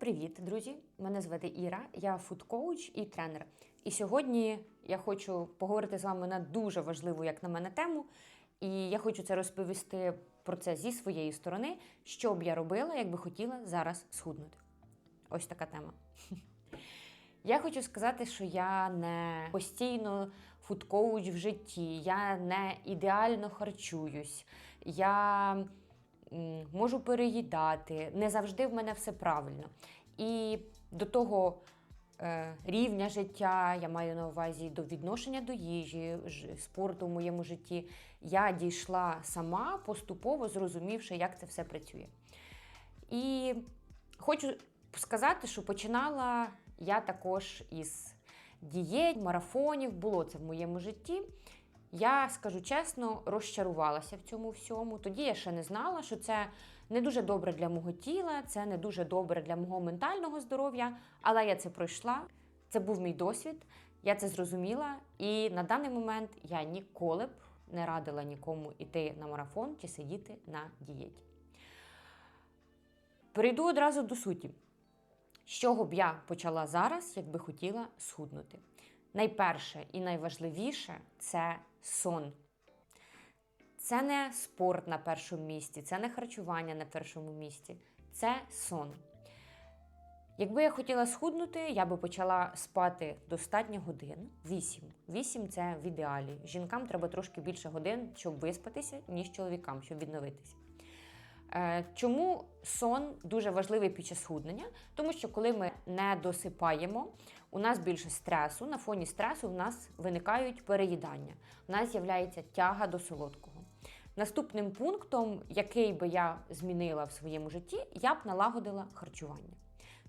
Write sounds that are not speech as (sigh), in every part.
Привіт, друзі! Мене звати Іра, я фуд-коуч і тренер. І сьогодні я хочу поговорити з вами на дуже важливу, як на мене, тему. І я хочу це розповісти про це зі своєї сторони, що б я робила, якби хотіла зараз схуднути. Ось така тема. (laughs) Я хочу сказати, що я не постійно фудкоуч в житті, я не ідеально харчуюсь, я можу переїдати, не завжди в мене все правильно. І до того е, рівня життя, я маю на увазі до відношення до їжі, спорту в моєму житті, я дійшла сама, поступово зрозумівши, як це все працює. І хочу сказати, що починала я також із дієт, марафонів, було це в моєму житті. Я скажу чесно, розчарувалася в цьому всьому. Тоді я ще не знала, що це не дуже добре для мого тіла, це не дуже добре для мого ментального здоров'я, але я це пройшла. Це був мій досвід, я це зрозуміла, і на даний момент я ніколи б не радила нікому йти на марафон чи сидіти на дієті. Перейду одразу до суті. З чого б я почала зараз, якби хотіла схуднути? Найперше і найважливіше це сон. Це не спорт на першому місці, це не харчування на першому місці, це сон. Якби я хотіла схуднути, я би почала спати достатньо годин 8. 8 це в ідеалі. Жінкам треба трошки більше годин, щоб виспатися, ніж чоловікам, щоб відновитися. Е, Чому сон дуже важливий під час схуднення? Тому що коли ми не досипаємо, у нас більше стресу. На фоні стресу в нас виникають переїдання. У нас з'являється тяга до солодкого. Наступним пунктом, який би я змінила в своєму житті, я б налагодила харчування.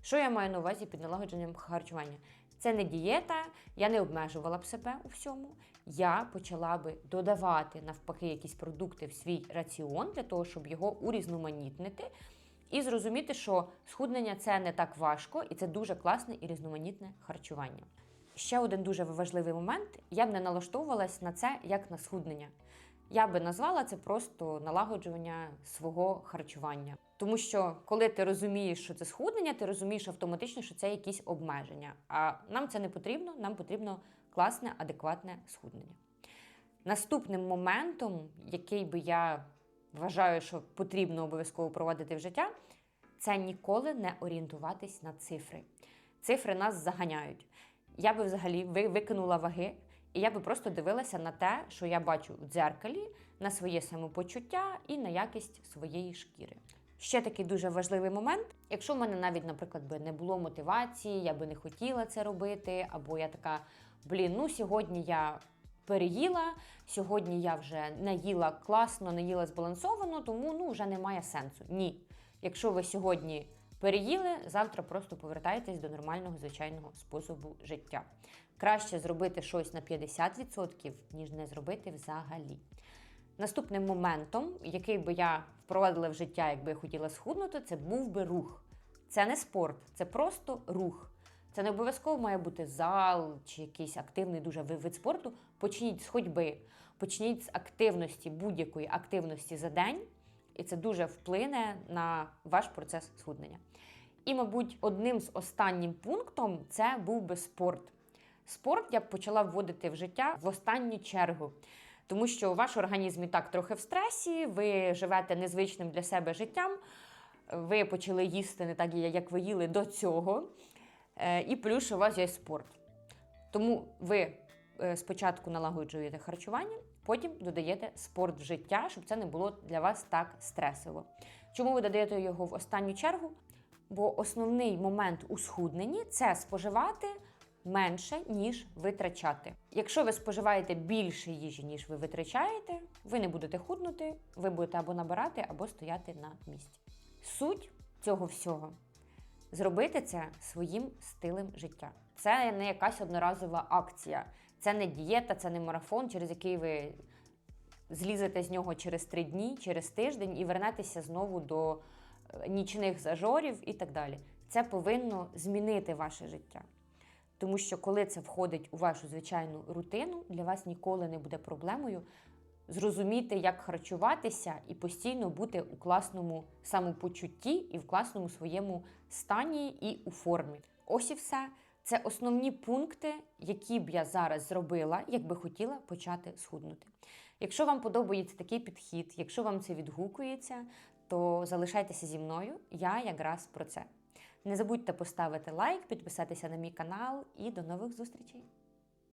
Що я маю на увазі під налагодженням харчування? Це не дієта, я не обмежувала б себе у всьому. Я почала би додавати навпаки якісь продукти в свій раціон для того, щоб його урізноманітнити і зрозуміти, що схуднення це не так важко і це дуже класне і різноманітне харчування. Ще один дуже важливий момент: я б не налаштовувалась на це як на схуднення. Я би назвала це просто налагоджування свого харчування. Тому що коли ти розумієш, що це схуднення, ти розумієш автоматично, що це якісь обмеження. А нам це не потрібно, нам потрібно класне, адекватне схуднення. Наступним моментом, який би я вважаю, що потрібно обов'язково проводити в життя, це ніколи не орієнтуватись на цифри. Цифри нас заганяють. Я би взагалі викинула ваги, і я би просто дивилася на те, що я бачу в дзеркалі, на своє самопочуття і на якість своєї шкіри. Ще такий дуже важливий момент. Якщо в мене навіть, наприклад, би не було мотивації, я би не хотіла це робити, або я така, блін, ну сьогодні я переїла, сьогодні я вже не їла класно, не їла збалансовано, тому ну вже немає сенсу. Ні. Якщо ви сьогодні переїли, завтра просто повертайтесь до нормального звичайного способу життя. Краще зробити щось на 50%, ніж не зробити взагалі. Наступним моментом, який би я впровадила в життя, якби я хотіла схуднути, це був би рух. Це не спорт, це просто рух. Це не обов'язково має бути зал чи якийсь активний дуже ви- вид спорту. Почніть з ходьби, почніть з активності, будь-якої активності за день, і це дуже вплине на ваш процес схуднення. І, мабуть, одним з останнім пунктом це був би спорт. Спорт я б почала вводити в життя в останню чергу. Тому що ваш організм і так трохи в стресі, ви живете незвичним для себе життям, ви почали їсти не так, як ви їли до цього. Е, І плюс у вас є спорт. Тому ви спочатку налагоджуєте харчування, потім додаєте спорт в життя, щоб це не було для вас так стресово. Чому ви додаєте його в останню чергу? Бо основний момент у схудненні це споживати менше, ніж витрачати. Якщо ви споживаєте більше їжі, ніж ви витрачаєте, ви не будете худнути, ви будете або набирати, або стояти на місці. Суть цього всього зробити це своїм стилем життя. Це не якась одноразова акція, це не дієта, це не марафон, через який ви злізете з нього через три дні, через тиждень і вернетеся знову до е, нічних зажорів і так далі. Це повинно змінити ваше життя. Тому що коли це входить у вашу звичайну рутину, для вас ніколи не буде проблемою зрозуміти, як харчуватися, і постійно бути у класному самопочутті і в класному своєму стані і у формі. Ось і все. Це основні пункти, які б я зараз зробила, якби хотіла почати схуднути. Якщо вам подобається такий підхід, якщо вам це відгукується, то залишайтеся зі мною. Я якраз про це. Не забудьте поставити лайк, підписатися на мій канал і до нових зустрічей!